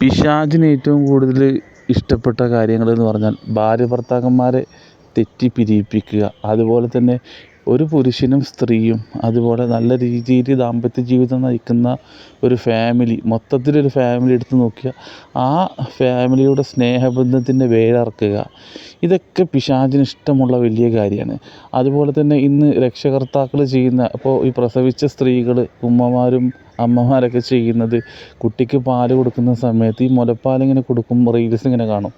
പിശാചിന് ഏറ്റവും കൂടുതൽ ഇഷ്ടപ്പെട്ട കാര്യങ്ങൾ എന്ന് പറഞ്ഞാൽ ഭാര്യ ഭർത്താക്കന്മാരെ തെറ്റി പിരിയിപ്പിക്കുക അതുപോലെ തന്നെ ഒരു പുരുഷനും സ്ത്രീയും അതുപോലെ നല്ല രീതിയിൽ ദാമ്പത്യ ജീവിതം നയിക്കുന്ന ഒരു ഫാമിലി മൊത്തത്തിലൊരു ഫാമിലി എടുത്തു നോക്കിയാൽ ആ ഫാമിലിയുടെ സ്നേഹബന്ധത്തിന്റെ വേരറുക്കുക. ഇതൊക്കെ പിശാചിന് ഇഷ്ടമുള്ള വലിയ കാര്യമാണ്. അതുപോലെ തന്നെ ഇന്ന് രക്ഷകർത്താക്കൾ ചെയ്യുന്ന ഇപ്പോൾ ഈ പ്രസവിച്ച സ്ത്രീകൾ ഉമ്മമാരും അമ്മമാരൊക്കെ ചെയ്യുന്നത്. കുട്ടിക്ക് പാൽ കൊടുക്കുന്ന സമയത്ത് ഈ മുലപ്പാലിങ്ങനെ കൊടുക്കുമ്പോൾ റീൽസ് ഇങ്ങനെ കാണും.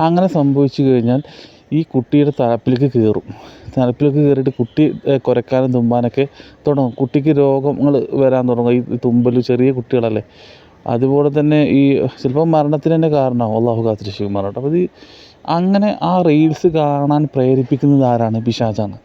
അങ്ങനെ സംഭവിച്ചു കഴിഞ്ഞാൽ ഈ കുട്ടിയുടെ തലപ്പിലേക്ക് കയറും. തലപ്പിലേക്ക് കയറിയിട്ട് കുട്ടി കുരക്കാനും തുമ്പാനൊക്കെ തുടങ്ങും. കുട്ടിക്ക് രോഗങ്ങൾ വരാൻ തുടങ്ങും. ഈ തുമ്പൽ ചെറിയ കുട്ടികളല്ലേ. അതുപോലെ തന്നെ ഈ ചിലപ്പോൾ മരണത്തിന് തന്നെ കാരണമാവും. അള്ളാഹു കാത്തിരി കാത്തിരക്ഷിക്കുമാറാവട്ടെ അപ്പോൾ ഇത് അങ്ങനെ ആ റീൽസ് കാണാൻ പ്രേരിപ്പിക്കുന്നത് ആരാണ്? പിശാചാണ്.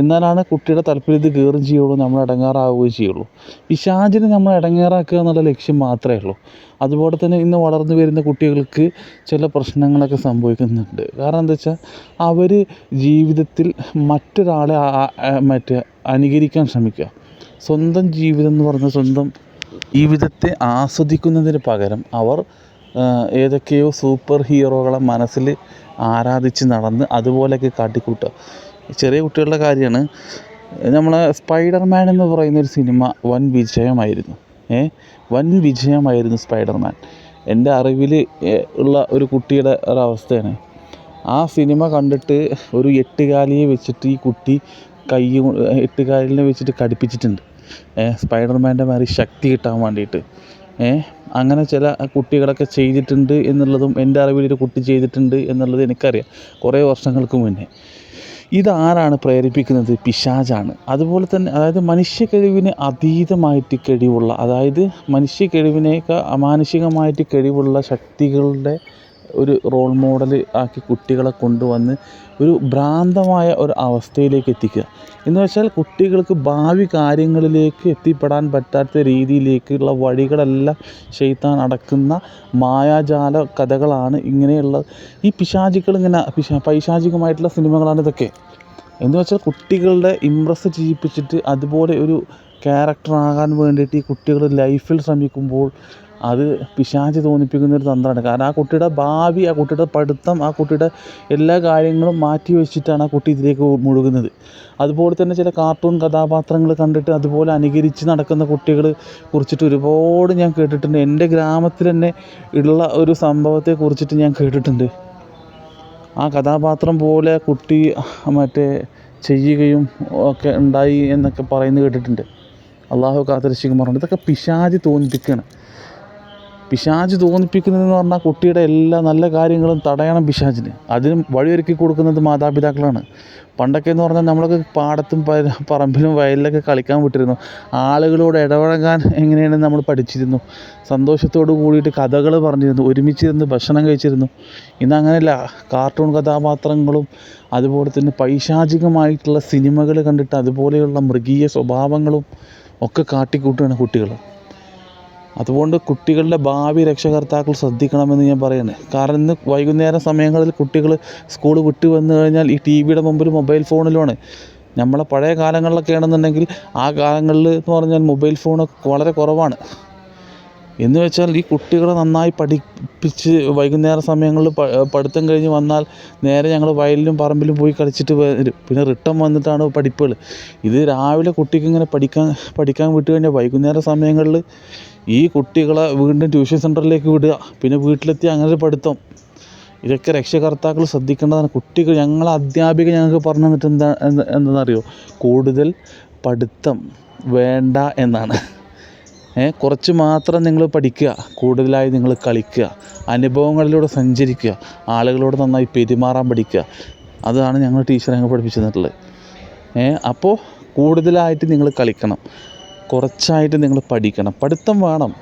എന്നാലാണ് കുട്ടിയുടെ താല്പര്യത്തിൽ കയറുകയും ചെയ്യുള്ളൂ നമ്മൾ ഇടങ്ങാറാവുകയും ചെയ്യുള്ളൂ. പിശാചിനെ നമ്മൾ ഇടങ്ങേറാക്കുക എന്നുള്ള ലക്ഷ്യം മാത്രമേ ഉള്ളൂ. അതുപോലെ തന്നെ ഇന്ന് വളർന്നു വരുന്ന കുട്ടികൾക്ക് ചില പ്രശ്നങ്ങളൊക്കെ സംഭവിക്കുന്നുണ്ട്. കാരണം എന്താ വെച്ചാൽ അവർ ജീവിതത്തിൽ മറ്റൊരാളെ മറ്റേ അനുകരിക്കാൻ ശ്രമിക്കുക. സ്വന്തം ജീവിതം എന്ന് പറഞ്ഞാൽ സ്വന്തം ജീവിതത്തെ ആസ്വദിക്കുന്നതിന് പകരം അവർ ഏതൊക്കെയോ സൂപ്പർ ഹീറോകളെ മനസ്സിൽ ആരാധിച്ച് നടന്ന് അതുപോലെയൊക്കെ കാട്ടിക്കൂട്ടുക. ചെറിയ കുട്ടികളുടെ കാര്യമാണ്. നമ്മളെ സ്പൈഡർമാൻ എന്ന് പറയുന്ന ഒരു സിനിമ വൻ വിജയമായിരുന്നു. ഏ വൻ വിജയമായിരുന്നു സ്പൈഡർമാൻ. എന്റെ അറിവിൽ ഉള്ള ഒരു കുട്ടിയുടെ ഒരവസ്ഥയാണ് ആ സിനിമ കണ്ടിട്ട് ഒരു എട്ടുകാലിയെ വെച്ചിട്ട് ഈ കുട്ടി കൈ എട്ടുകാലിനെ വെച്ചിട്ട് കടിപ്പിച്ചിട്ടുണ്ട്. സ്പൈഡർമാന്റെ മാതിരി ശക്തി കിട്ടാൻ വേണ്ടിയിട്ട്. അങ്ങനെ ചില കുട്ടികളൊക്കെ ചെയ്തിട്ടുണ്ട് എന്നുള്ളതും എന്റെ അറിവിലൊരു കുട്ടി ചെയ്തിട്ടുണ്ട് എന്നുള്ളത് എനിക്കറിയാം. കുറേ വർഷങ്ങൾക്ക് മുന്നേ. ഇതാരാണ് പ്രേരിപ്പിക്കുന്നത്? പിശാചാണ്. അതുപോലെ തന്നെ അതായത് മനുഷ്യ കഴിവിന് അതീതമായിട്ട് കഴിവുള്ള അതായത് മനുഷ്യ കഴിവിനേക്കാൾ അമാനുഷികമായിട്ട് കഴിവുള്ള ശക്തികളുടെ ഒരു റോൾ മോഡൽ ആക്കി കുട്ടികളെ കൊണ്ടുവന്ന് ഒരു ഭ്രാന്തമായ ഒരു അവസ്ഥയിലേക്ക് എത്തിക്കുക. എന്ന് വെച്ചാൽ കുട്ടികൾക്ക് ഭാവി കാര്യങ്ങളിലേക്ക് എത്തിപ്പെടാൻ പറ്റാത്ത രീതിയിലേക്കുള്ള വഴികളെല്ലാം ഷെയ്ത്താൻ അടക്കുന്ന മായാജാല കഥകളാണ് ഇങ്ങനെയുള്ള ഈ പിശാചികൾ ഇങ്ങനെ പിശാ പൈശാചികമായിട്ടുള്ള സിനിമകളാണ് ഇതൊക്കെ. എന്ന് വെച്ചാൽ കുട്ടികളുടെ ഇമ്പ്രസ് ചെയ്യിപ്പിച്ചിട്ട് അതുപോലെ ഒരു ക്യാരക്ടറാകാൻ വേണ്ടിയിട്ട് ഈ കുട്ടികൾ ലൈഫിൽ ശ്രമിക്കുമ്പോൾ അത് പിശാച് തോന്നിപ്പിക്കുന്ന ഒരു തന്ത്രമാണ്. കാരണം ആ കുട്ടിയുടെ ഭാവി ആ കുട്ടിയുടെ പഠിത്തം ആ കുട്ടിയുടെ എല്ലാ കാര്യങ്ങളും മാറ്റി വെച്ചിട്ടാണ് ആ കുട്ടി ഇതിലേക്ക് മുഴുകുന്നത്. അതുപോലെ തന്നെ ചില കാർട്ടൂൺ കഥാപാത്രങ്ങൾ കണ്ടിട്ട് അതുപോലെ അനുകരിച്ച് നടക്കുന്ന കുട്ടികൾ കുറിച്ചിട്ട് ഒരുപാട് ഞാൻ കേട്ടിട്ടുണ്ട്. എന്റെ ഗ്രാമത്തിൽ തന്നെ ഉള്ള ഒരു സംഭവത്തെ കുറിച്ചിട്ട് ഞാൻ കേട്ടിട്ടുണ്ട്. ആ കഥാപാത്രം പോലെ കുട്ടി മറ്റേ ചെയ്യുകയും ഒക്കെ ഉണ്ടായി എന്നൊക്കെ പറയുന്നത് കേട്ടിട്ടുണ്ട്. അള്ളാഹു കാത്തിരക്ഷിക്കുമാറുണ്ട് ഇതൊക്കെ പിശാചി തോന്നിപ്പിക്കുകയാണ്. പിശാച് തോന്നിപ്പിക്കുന്നതെന്ന് പറഞ്ഞാൽ കുട്ടിയുടെ എല്ലാ നല്ല കാര്യങ്ങളും തടയണം പിശാചിന്. അതിന് വഴിയൊരുക്കി കൊടുക്കുന്നത് മാതാപിതാക്കളാണ്. പണ്ടൊക്കെ എന്ന് പറഞ്ഞാൽ നമ്മളൊക്കെ പാടത്തും പറമ്പിലും വയലിലൊക്കെ കളിക്കാൻ വിട്ടിരുന്നു. ആളുകളോട് ഇടപഴകാൻ എങ്ങനെയാണെന്ന് നമ്മൾ പഠിച്ചിരുന്നു? സന്തോഷത്തോട് കൂടിയിട്ട് കഥകൾ പറഞ്ഞിരുന്നു. ഒരുമിച്ചിരുന്ന് ഭക്ഷണം കഴിച്ചിരുന്നു. ഇന്ന് അങ്ങനെയല്ല കാർട്ടൂൺ കഥാപാത്രങ്ങളും അതുപോലെ തന്നെ പൈശാചികമായിട്ടുള്ള സിനിമകൾ കണ്ടിട്ട് അതുപോലെയുള്ള മൃഗീയ സ്വഭാവങ്ങളും ഒക്കെ കാട്ടിക്കൂട്ടുകയാണ് കുട്ടികൾ അതുകൊണ്ട് കുട്ടികളുടെ ഭാവി രക്ഷകർത്താക്കൾ ശ്രദ്ധിക്കണമെന്ന് ഞാൻ പറയുന്നത് കാരണം ഇന്ന് വൈകുന്നേരം സമയങ്ങളിൽ കുട്ടികൾ സ്കൂൾ വിട്ട് വന്നു കഴിഞ്ഞാൽ ഈ ടി വിയുടെ മുമ്പിൽ മൊബൈൽ ഫോണിലുമാണ് നമ്മളെ പഴയ കാലങ്ങളിലൊക്കെ ആണെന്നുണ്ടെങ്കിൽ ആ കാലങ്ങളിൽ എന്ന് പറഞ്ഞാൽ മൊബൈൽ ഫോൺ വളരെ കുറവാണ്. എന്ന് വെച്ചാൽ ഈ കുട്ടികളെ നന്നായി പഠിപ്പിച്ച് വൈകുന്നേര സമയങ്ങളിൽ പഠിത്തം കഴിഞ്ഞ് വന്നാൽ നേരെ ഞങ്ങൾ വയലിലും പറമ്പിലും പോയി കളിച്ചിട്ട് വരും പിന്നെ റിട്ടേൺ വന്നിട്ടാണ് പഠിപ്പുകൾ. ഇത് രാവിലെ കുട്ടിക്ക് ഇങ്ങനെ പഠിക്കാൻ പഠിക്കാൻ വിട്ട് കഴിഞ്ഞാൽ വൈകുന്നേര സമയങ്ങളിൽ ഈ കുട്ടികളെ വീണ്ടും ട്യൂഷൻ സെന്ററിലേക്ക് വിടുക പിന്നെ വീട്ടിലെത്തി അങ്ങനെ ഒരു പഠിത്തം. ഇതൊക്കെ രക്ഷകർത്താക്കൾ ശ്രദ്ധിക്കേണ്ടതാണ്. കുട്ടികൾ ഞങ്ങളെ അധ്യാപിക ഞങ്ങൾക്ക് പറഞ്ഞു തന്നിട്ട് എന്താ എന്താണെന്നറിയോ? കൂടുതൽ പഠിത്തം വേണ്ട എന്നാണ്. കുറച്ച് മാത്രം നിങ്ങൾ പഠിക്കുക കൂടുതലായി നിങ്ങൾ കളിക്കുക അനുഭവങ്ങളിലൂടെ സഞ്ചരിക്കുക ആളുകളോട് നന്നായി പെരുമാറാൻ പഠിക്കുക. അതാണ് ഞങ്ങൾ ടീച്ചർ ഞങ്ങൾ പഠിപ്പിച്ചു തന്നിട്ടുള്ളത് അപ്പോൾ കൂടുതലായിട്ട് നിങ്ങൾ കളിക്കണം കുറച്ചായിട്ട് നിങ്ങൾ പഠിക്കണം. പഠിത്തം വേണം.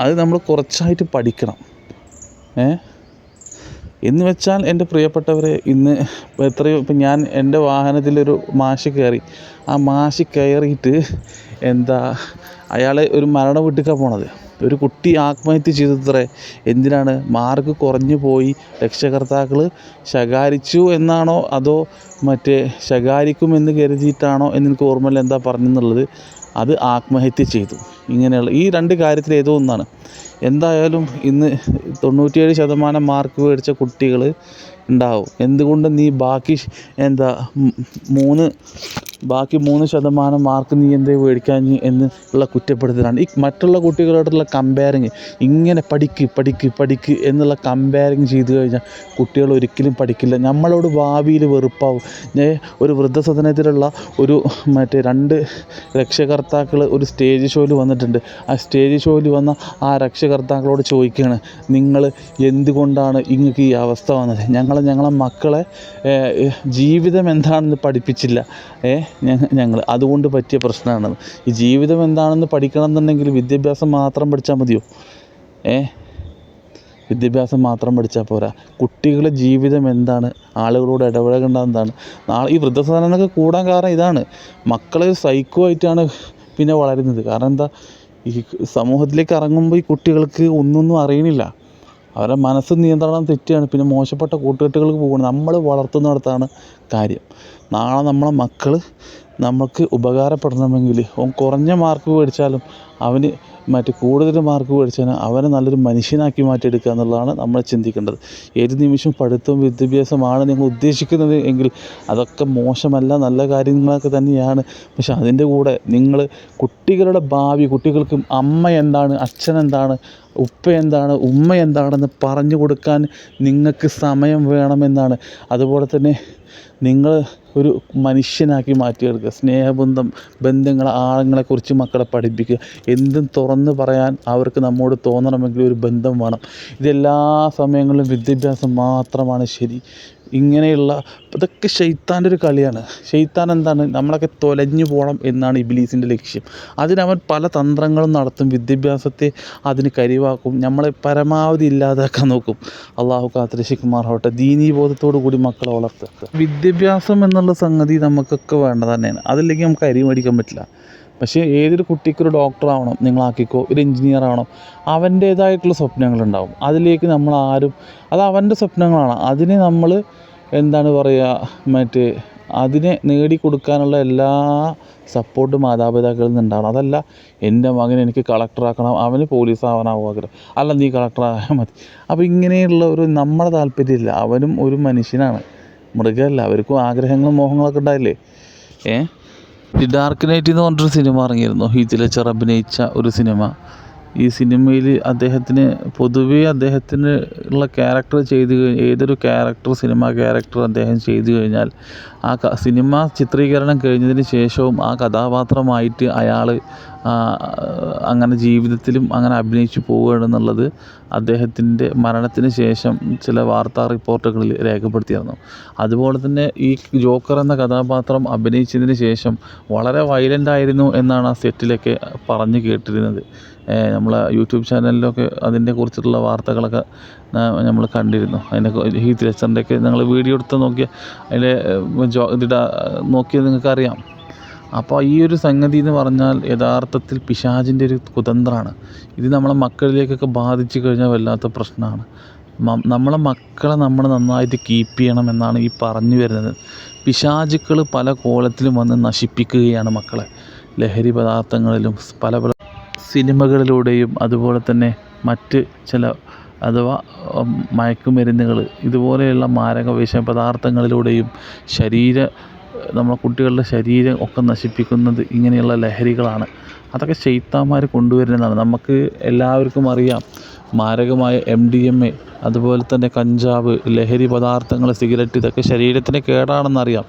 അത് നമ്മൾ കുറച്ചായിട്ട് പഠിക്കണം. എന്ന് വെച്ചാൽ എന്റെ പ്രിയപ്പെട്ടവരെ ഇന്ന് എത്രയോ ഇപ്പം ഞാൻ എന്റെ വാഹനത്തിലൊരു മാഷി കയറി. ആ മാഷി കയറിയിട്ട് എന്താ അയാളെ ഒരു മരണ വിട്ടിക്കാൻ പോണത്. ഒരു കുട്ടി ആത്മഹത്യ ചെയ്തത്രേ എന്തിനാണ്? മാർക്ക് കുറഞ്ഞു പോയി രക്ഷകർത്താക്കൾ ശകാരിച്ചു എന്നാണോ അതോ മറ്റേ ശകാരിക്കുമെന്ന് കരുതിയിട്ടാണോ എന്ന് എനിക്ക് ഓർമ്മയില്ല എന്താ പറഞ്ഞെന്നുള്ളത്. അത് ആത്മഹത്യ ചെയ്തു. ഇങ്ങനെയുള്ള ഈ രണ്ട് കാര്യത്തിൽ ഏതോ ഒന്നാണ്. എന്തായാലും ഇന്ന് തൊണ്ണൂറ്റിയേഴ് ശതമാനം മാർക്ക് മേടിച്ച കുട്ടികൾ ഉണ്ടാവും. എന്തുകൊണ്ട് നീ ബാക്കി എന്താ മൂന്ന് ബാക്കി മൂന്ന് ശതമാനം മാർക്ക് നീ എന്തേ മേടിക്കാൻ എന്ന് ഉള്ള കുറ്റപ്പെടുത്തലാണ്. ഈ മറ്റുള്ള കുട്ടികളോടുള്ള കമ്പയറിങ് ഇങ്ങനെ പഠിക്ക് പഠിക്ക് പഠിക്ക് എന്നുള്ള കമ്പയറിങ് ചെയ്തു കഴിഞ്ഞാൽ കുട്ടികൾ ഒരിക്കലും പഠിക്കില്ല. നമ്മളോട് ഭാവിയിൽ വെറുപ്പാവും. ഒരു വൃദ്ധസദനത്തിലുള്ള ഒരു മറ്റേ രണ്ട് രക്ഷകർത്താക്കൾ ഒരു സ്റ്റേജ് ഷോയിൽ വന്നിട്ടുണ്ട്. ആ സ്റ്റേജ് ഷോയിൽ വന്ന ആ രക്ഷകർത്താക്കളോട് ചോദിക്കുകയാണ് നിങ്ങൾ എന്തുകൊണ്ടാണ് ഇങ്ങക്ക് ഈ അവസ്ഥ വന്നത്? ഞങ്ങൾ ഞങ്ങളെ മക്കളെ ജീവിതം എന്താണെന്ന് പഠിപ്പിച്ചില്ല. ഏ ഞങ്ങൾ അതുകൊണ്ട് പറ്റിയ പ്രശ്നമാണ്. ഈ ജീവിതം എന്താണെന്ന് പഠിക്കണം എന്നുണ്ടെങ്കിൽ വിദ്യാഭ്യാസം മാത്രം പഠിച്ചാൽ മതിയോ? ഏ വിദ്യാഭ്യാസം മാത്രം പഠിച്ചാൽ പോരാ. കുട്ടികളുടെ ജീവിതം എന്താണ്? ആളുകളോട് ഇടപഴകേണ്ട എന്താണ്? നാളെ ഈ വൃദ്ധസദനങ്ങളൊക്കെ കൂടാൻ കാരണം ഇതാണ്. മക്കളെ സൈക്കോ ആയിട്ടാണ് പിന്നെ വളരുന്നത്. കാരണം എന്താ? ഈ സമൂഹത്തിലേക്ക് ഇറങ്ങുമ്പോൾ ഈ കുട്ടികൾക്ക് ഒന്നൊന്നും അറിയണില്ല. അവരുടെ മനസ്സ് നിയന്ത്രണം തെറ്റുകയാണ് പിന്നെ മോശപ്പെട്ട കൂട്ടുകെട്ടുകൾക്ക് പോവുകയാണ് നമ്മൾ വളർത്തുന്നിടത്താണ് കാര്യം. നാളെ നമ്മളെ മക്കൾ നമുക്ക് ഉപകാരപ്പെടണമെങ്കിൽ കുറഞ്ഞ മാർക്ക് മേടിച്ചാലും അവന് മറ്റ് കൂടുതൽ മാർക്ക് മേടിച്ചാൽ അവനെ നല്ലൊരു മനുഷ്യനാക്കി മാറ്റിയെടുക്കുക എന്നുള്ളതാണ് നമ്മൾ ചിന്തിക്കേണ്ടത്. ഏത് നിമിഷം പഠിത്തവും വിദ്യാഭ്യാസമാണ് നിങ്ങൾ ഉദ്ദേശിക്കുന്നത് എങ്കിൽ അതൊക്കെ മോശമല്ല നല്ല കാര്യങ്ങളൊക്കെ തന്നെയാണ്. പക്ഷെ അതിന്റെ കൂടെ നിങ്ങൾ കുട്ടികളുടെ ഭാവി കുട്ടികൾക്കും അമ്മ എന്താണ് അച്ഛൻ എന്താണ് ഉപ്പ എന്താണ് ഉമ്മ എന്താണെന്ന് പറഞ്ഞു കൊടുക്കാൻ നിങ്ങൾക്ക് സമയം വേണമെന്നാണ്. അതുപോലെ തന്നെ നിങ്ങൾ ഒരു മനുഷ്യനാക്കി മാറ്റിയെടുക്കുക. സ്നേഹബന്ധം ബന്ധങ്ങൾ ആഴങ്ങളെക്കുറിച്ച് മക്കളെ പഠിപ്പിക്കുക. എന്തും തുറന്ന് പറയാൻ അവർക്ക് നമ്മോട് തോന്നണമെങ്കിൽ ഒരു ബന്ധം വേണം. ഇതെല്ലാ സമയങ്ങളിലും വിദ്യാഭ്യാസം മാത്രമാണ് ശരി. ഇങ്ങനെയുള്ള ഇതൊക്കെ ഷെയ്ത്താന്റെ ഒരു കളിയാണ്. ഷെയ്ത്താൻ എന്താണ്? നമ്മളൊക്കെ തൊലഞ്ഞു പോകണം എന്നാണ് ഇബിലീസിന്റെ ലക്ഷ്യം. അതിനവൻ പല തന്ത്രങ്ങളും നടത്തും. വിദ്യാഭ്യാസത്തെ അതിന് കരിവാക്കും. നമ്മളെ പരമാവധി ഇല്ലാതാക്കാൻ നോക്കും. അള്ളാഹു കാത്തിരശിക്കുമാറാവട്ടെ ദീനീ ബോധത്തോടു കൂടി മക്കളെ വളർത്തുക. വിദ്യാഭ്യാസം എന്നുള്ള സംഗതി നമുക്കൊക്കെ വേണ്ട തന്നെയാണ്. അതില്ലെങ്കിൽ നമുക്ക് അരി മേടിക്കാൻ പറ്റില്ല. പക്ഷേ ഏതൊരു കുട്ടിക്കൊരു ഡോക്ടറാവണം നിങ്ങളാക്കിക്കോ. ഒരു എഞ്ചിനീയർ ആവണം. അവന്റേതായിട്ടുള്ള സ്വപ്നങ്ങളുണ്ടാവും. അതിലേക്ക് നമ്മൾ ആരും അത് അവന്റെ സ്വപ്നങ്ങളാണ്. അതിനെ നമ്മൾ എന്താണ് പറയുക മറ്റ് അതിനെ നേടിക്കൊടുക്കാനുള്ള എല്ലാ സപ്പോർട്ടും മാതാപിതാക്കളിൽ നിന്നുണ്ടാവണം. അതല്ല എന്റെ മകൻ എനിക്ക് കളക്ടറാക്കണം അവന് പോലീസ് ആവാനാവും ആഗ്രഹം. അല്ല നീ കളക്ടറായാൽ മതി. അപ്പോൾ ഇങ്ങനെയുള്ള ഒരു നമ്മുടെ താല്പര്യമില്ല. അവനും ഒരു മനുഷ്യനാണ്. മൃഗമല്ല അവർക്കും ആഗ്രഹങ്ങളും മോഹങ്ങളൊക്കെ ഉണ്ടായില്ലേ? ഏ? ഡാർക്ക് നൈറ്റ് എന്ന് പറഞ്ഞൊരു സിനിമ ഇറങ്ങിയിരുന്നു. ഹീത്തിലച്ചർ അഭിനയിച്ച ഒരു സിനിമ. ഈ സിനിമയിൽ അദ്ദേഹത്തിന് പൊതുവേ അദ്ദേഹത്തിന് ഉള്ള ക്യാരക്ടർ ചെയ്ത് ഏതൊരു ക്യാരക്ടർ സിനിമ ക്യാരക്ടർ അദ്ദേഹം ചെയ്തു കഴിഞ്ഞാൽ ആ സിനിമ ചിത്രീകരണം കഴിഞ്ഞതിന് ശേഷവും ആ കഥാപാത്രമായിട്ട് അയാൾ അങ്ങനെ ജീവിതത്തിലും അങ്ങനെ അഭിനയിച്ചു പോവുകയാണെന്നുള്ളത് അദ്ദേഹത്തിന്റെ മരണത്തിന് ശേഷം ചില വാർത്താ റിപ്പോർട്ടുകളിൽ രേഖപ്പെടുത്തിയിരുന്നു. അതുപോലെ തന്നെ ഈ ജോക്കർ എന്ന കഥാപാത്രം അഭിനയിച്ചതിന് ശേഷം വളരെ വയലന്റ് ആയിരുന്നു എന്നാണ് ആ സെറ്റിലൊക്കെ പറഞ്ഞു കേട്ടിരുന്നത്. നമ്മൾ യൂട്യൂബ് ചാനലിലൊക്കെ അതിനെ കുറിച്ചിട്ടുള്ള വാർത്തകളൊക്കെ നമ്മൾ കണ്ടിരുന്നു. അതിനെ ഹീത്ത് ലെച്ചറിന്റെയൊക്കെ ഞങ്ങൾ വീഡിയോ എടുത്ത് നോക്കിയാൽ അതിലെ ജോ ഇതിട നോക്കിയാൽ നിങ്ങൾക്കറിയാം. അപ്പോൾ ഈ ഒരു സംഗതി എന്ന് പറഞ്ഞാൽ യഥാർത്ഥത്തിൽ പിശാചിന്റെ ഒരു കുതന്ത്രമാണ് ഇത് നമ്മളെ മക്കളിലേക്കൊക്കെ ബാധിച്ചു കഴിഞ്ഞാൽ വല്ലാത്ത പ്രശ്നമാണ്. നമ്മളെ മക്കളെ നമ്മൾ നന്നായിട്ട് കീപ്പ് ചെയ്യണം എന്നാണ് ഈ പറഞ്ഞു വരുന്നത്. പിശാചുക്കൾ പല കോലത്തിലും വന്ന് നശിപ്പിക്കുകയാണ് മക്കളെ. ലഹരി പദാർത്ഥങ്ങളിലും പല പല സിനിമകളിലൂടെയും അതുപോലെ തന്നെ മറ്റ് ചില അഥവാ മയക്കുമരുന്നുകൾ ഇതുപോലെയുള്ള മാരക വിഷ പദാർത്ഥങ്ങളിലൂടെയും ശരീര നമ്മളെ കുട്ടികളുടെ ശരീരം ഒക്കെ നശിപ്പിക്കുന്നത് ഇങ്ങനെയുള്ള ലഹരികളാണ്. അതൊക്കെ ശൈത്താന്മാർ കൊണ്ടുവരുന്നതാണ്. നമുക്ക് എല്ലാവർക്കും അറിയാം മാരകമായ എം ഡി എം എ അതുപോലെ തന്നെ കഞ്ചാവ് ലഹരി പദാർത്ഥങ്ങൾ സിഗരറ്റ് ഇതൊക്കെ ശരീരത്തിന് കേടാണെന്നറിയാം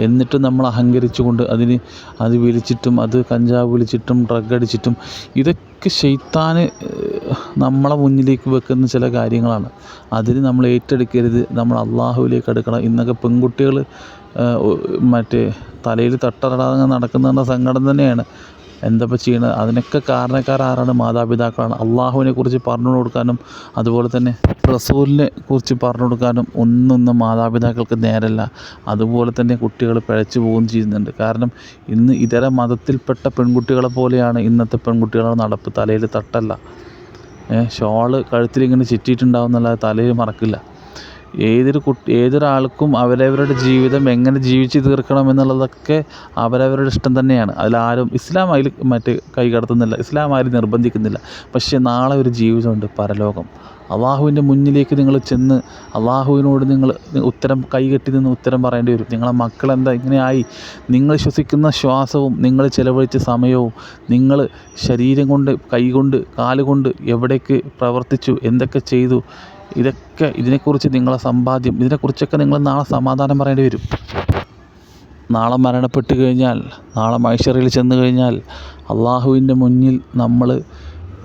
എന്നിട്ടും നമ്മൾ അഹങ്കരിച്ചുകൊണ്ട് അതിന് അത് വിളിച്ചിട്ടും അത് കഞ്ചാവ് വിളിച്ചിട്ടും ഡ്രഗ് അടിച്ചിട്ടും ഇതൊക്കെ ഷെയ്ത്താന് നമ്മളെ മുന്നിലേക്ക് വെക്കുന്ന ചില കാര്യങ്ങളാണ്. അതിന് നമ്മൾ ഏറ്റെടുക്കരുത്. നമ്മൾ അള്ളാഹുവിലേക്ക് അടുക്കണം. ഇന്നൊക്കെ പെൺകുട്ടികൾ മറ്റേ തലയിൽ തട്ടറിടാതെ നടക്കുന്നതിന്റെ സങ്കടം തന്നെയാണ്. എന്തപ്പോൾ ചെയ്യണത് അതിനൊക്കെ കാരണക്കാർ ആരാണ് മാതാപിതാക്കളാണ്. അള്ളാഹുവിനെ കുറിച്ച് പറഞ്ഞു കൊടുക്കാനും അതുപോലെ തന്നെ റസൂലിനെ കുറിച്ച് പറഞ്ഞു കൊടുക്കാനും ഒന്നൊന്നും മാതാപിതാക്കൾക്ക് നേരല്ല. അതുപോലെ തന്നെ കുട്ടികൾ പിഴച്ചു പോവുകയും ചെയ്യുന്നുണ്ട്. കാരണം ഇന്ന് ഇതര മതത്തിൽപ്പെട്ട പെൺകുട്ടികളെ പോലെയാണ് ഇന്നത്തെ പെൺകുട്ടികളുടെ നടപ്പ്. തലയിൽ തട്ടല്ല. ഷോൾ കഴുത്തിലിങ്ങനെ ചുറ്റിയിട്ടുണ്ടാവും എന്നല്ലാതെ തലയിൽ മറക്കില്ല. ഏതൊരു കുട്ടി ഏതൊരാൾക്കും അവരവരുടെ ജീവിതം എങ്ങനെ ജീവിച്ച് തീർക്കണം എന്നുള്ളതൊക്കെ അവരവരുടെ ഇഷ്ടം തന്നെയാണ്. അതിലാരും ഇസ്ലാം അതിൽ മറ്റ് കൈ കടത്തുന്നില്ല. ഇസ്ലാം ആരും നിർബന്ധിക്കുന്നില്ല. പക്ഷേ നാളെ ഒരു ജീവിതമുണ്ട് പരലോകം. അള്ളാഹുവിന്റെ മുന്നിലേക്ക് നിങ്ങൾ ചെന്ന് അള്ളാഹുവിനോട് നിങ്ങൾ ഉത്തരം കൈകെട്ടി നിന്ന് ഉത്തരം പറയേണ്ടി വരും. നിങ്ങളെ മക്കളെന്താ ഇങ്ങനെയായി? നിങ്ങൾ ശ്വസിക്കുന്ന ശ്വാസവും നിങ്ങൾ ചിലവഴിച്ച സമയവും നിങ്ങൾ ശരീരം കൊണ്ട് കൈകൊണ്ട് കാലുകൊണ്ട് എവിടേക്ക് പ്രവർത്തിച്ചു? എന്തൊക്കെ ചെയ്തു? ഇതൊക്കെ ഇതിനെക്കുറിച്ച് നിങ്ങളെ സമ്പാദ്യം ഇതിനെക്കുറിച്ചൊക്കെ നിങ്ങൾ നാളെ സമാധാനം പറയേണ്ടി വരും. നാളെ മരണപ്പെട്ട് കഴിഞ്ഞാൽ നാളെ മൈഷറിൽ ചെന്ന് കഴിഞ്ഞാൽ അള്ളാഹുവിന്റെ മുന്നിൽ നമ്മൾ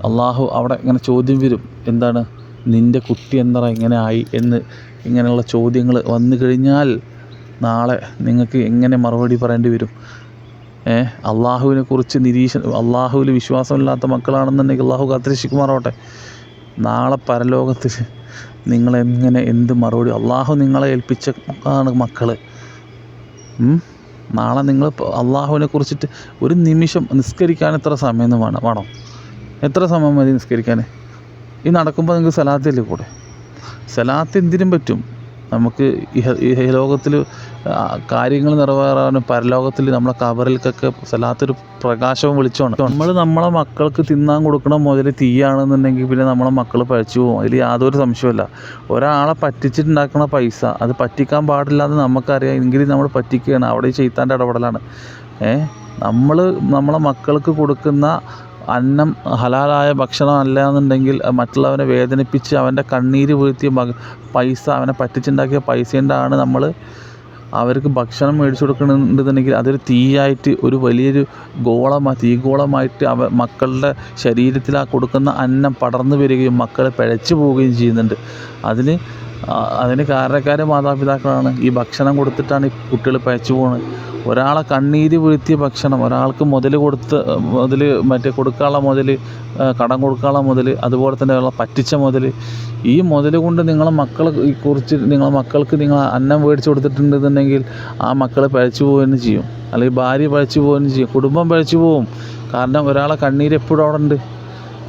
അള്ളാഹു അവിടെ ഇങ്ങനെ ചോദ്യം വരും. എന്താണ്? നിന്റെ കുട്ടി എന്താ ഇങ്ങനെ ആയി എന്ന് ഇങ്ങനെയുള്ള ചോദ്യങ്ങൾ വന്നു കഴിഞ്ഞാൽ നാളെ നിങ്ങൾക്ക് എങ്ങനെ മറുപടി പറയേണ്ടി വരും? ഏ? അള്ളാഹുവിനെ കുറിച്ച് നിരീക്ഷ അള്ളാഹുവിൽ വിശ്വാസമില്ലാത്ത മക്കളാണെന്നുണ്ടെങ്കിൽ അള്ളാഹു കാത്തിരക്ഷിക്കുമാറാവട്ടെ. നാളെ പരലോകത്ത് നിങ്ങളെങ്ങനെ എന്ത് മറുപടി അള്ളാഹു നിങ്ങളെ ഏൽപ്പിച്ചതാണ് മക്കൾ നാളെ നിങ്ങൾ അള്ളാഹുവിനെ കുറിച്ചിട്ട് ഒരു നിമിഷം നിസ്കരിക്കാൻ എത്ര സമയം വേണം വേണം? എത്ര സമയം മതി നിസ്കരിക്കാൻ? ഈ നടക്കുമ്പോൾ നിങ്ങൾക്ക് സലാത്തില്ലേ കൂടെ? സലാത്ത് എന്തിനും പറ്റും. നമുക്ക് ഈ ഇഹലോകത്തിൽ കാര്യങ്ങൾ നിറവേറാനും പരലോകത്തിൽ നമ്മളെ കബറിലേക്കൊക്കെ സലാത്തൊരു പ്രകാശവും വെളിച്ചമാണ് നമ്മൾ നമ്മളെ മക്കൾക്ക് തിന്നാൻ കൊടുക്കണം മുതൽ തീയാണെന്നുണ്ടെങ്കിൽ പിന്നെ നമ്മളെ മക്കൾ പഴിച്ചു പോകും. അതിൽ യാതൊരു സംശയമില്ല ഒരാളെ പറ്റിച്ചിട്ടുണ്ടാക്കുന്ന പൈസ അത് പറ്റിക്കാൻ പാടില്ലാന്ന് നമുക്കറിയാം എങ്കിലും നമ്മൾ പറ്റിക്കുകയാണ്. അവിടെ ഈ ചെയ്ത്താന്റെ ഇടപെടലാണ്. ഏ? നമ്മൾ നമ്മളെ മക്കൾക്ക് കൊടുക്കുന്ന അന്നം ഹലാലായ ഭക്ഷണം അല്ല എന്നുണ്ടെങ്കിൽ മറ്റുള്ളവനെ വേദനിപ്പിച്ച് അവന്റെ കണ്ണീര് വീഴ്ത്തിയ പൈസ അവനെ പറ്റിച്ചുണ്ടാക്കിയ പൈസ കൊണ്ടാണ് നമ്മൾ അവർക്ക് ഭക്ഷണം മേടിച്ചു കൊടുക്കുന്നുണ്ടെന്നുണ്ടെങ്കിൽ അതൊരു തീയായിട്ട് ഒരു വലിയൊരു ഗോളമായി തീഗോളമായിട്ട് അവ മക്കളുടെ ശരീരത്തിൽ ആ കൊടുക്കുന്ന അന്നം പടർന്നു വരികയും മക്കൾ പിഴച്ചു പോവുകയും ചെയ്യുന്നുണ്ട്. അതിന് അതിന് കാരണക്കാർ മാതാപിതാക്കളാണ്. ഈ ഭക്ഷണം കൊടുത്തിട്ടാണ് ഈ കുട്ടികൾ പയച്ചു പോകുന്നത് ഒരാളെ കണ്ണീര് വീഴ്ത്തിയ ഭക്ഷണം ഒരാൾക്ക് മുതൽ കൊടുത്ത് മുതൽ മറ്റേ കൊടുക്കാനുള്ള മുതൽ കടം കൊടുക്കാനുള്ള മുതൽ അതുപോലെ തന്നെ ഉള്ള പറ്റിച്ച മുതൽ ഈ മുതൽ കൊണ്ട് നിങ്ങളെ മക്കളെ കുറിച്ച് നിങ്ങളെ മക്കൾക്ക് നിങ്ങൾ അന്നം മേടിച്ച് കൊടുത്തിട്ടുണ്ടെന്നുണ്ടെങ്കിൽ ആ മക്കൾ പഴച്ചു പോവുകയും ചെയ്യും. അല്ലെങ്കിൽ ഭാര്യ പഴച്ചു പോവുകയും ചെയ്യും. കുടുംബം പഴച്ചു പോവും. കാരണം ഒരാളെ കണ്ണീര് എപ്പോഴും അവിടെ ഉണ്ട്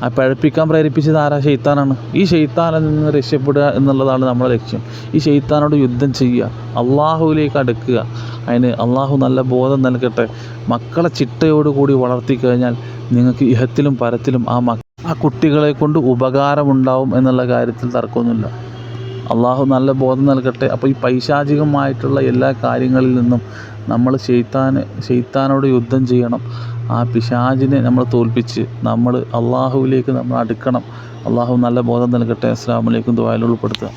ആ പഴപ്പിക്കാൻ പ്രേരിപ്പിച്ചത് ആരാ? ഷെയ്ത്താനാണ് ഈ ഷെയ്ത്താനിൽ നിന്ന് രക്ഷപ്പെടുക എന്നുള്ളതാണ് നമ്മുടെ ലക്ഷ്യം. ഈ ഷെയ്ത്താനോട് യുദ്ധം ചെയ്യുക അള്ളാഹുവിലേക്ക് അടുക്കുക. അതിന് അള്ളാഹു നല്ല ബോധം നൽകട്ടെ. മക്കളെ ചിട്ടയോടുകൂടി വളർത്തി കഴിഞ്ഞാൽ നിങ്ങൾക്ക് ഇഹത്തിലും പരത്തിലും ആ മക്ക ആ കുട്ടികളെ കൊണ്ട് ഉപകാരമുണ്ടാവും എന്നുള്ള കാര്യത്തിൽ തർക്കമൊന്നുമില്ല. അള്ളാഹു നല്ല ബോധം നൽകട്ടെ. അപ്പോൾ ഈ പൈശാചികമായിട്ടുള്ള എല്ലാ കാര്യങ്ങളിൽ നിന്നും നമ്മൾ ഷെയ്ത്താന് ഷെയ്ത്താനോട് യുദ്ധം ചെയ്യണം. ആ പിശാചിനെ നമ്മൾ തോൽപ്പിച്ച് നമ്മൾ അള്ളാഹുവിലേക്ക് നമ്മൾ അടുക്കണം. അള്ളാഹു നല്ല ബോധം നൽകട്ടെ. അസ്സലാമു അലൈക്കും. ഉൾപ്പെടുത്തുക.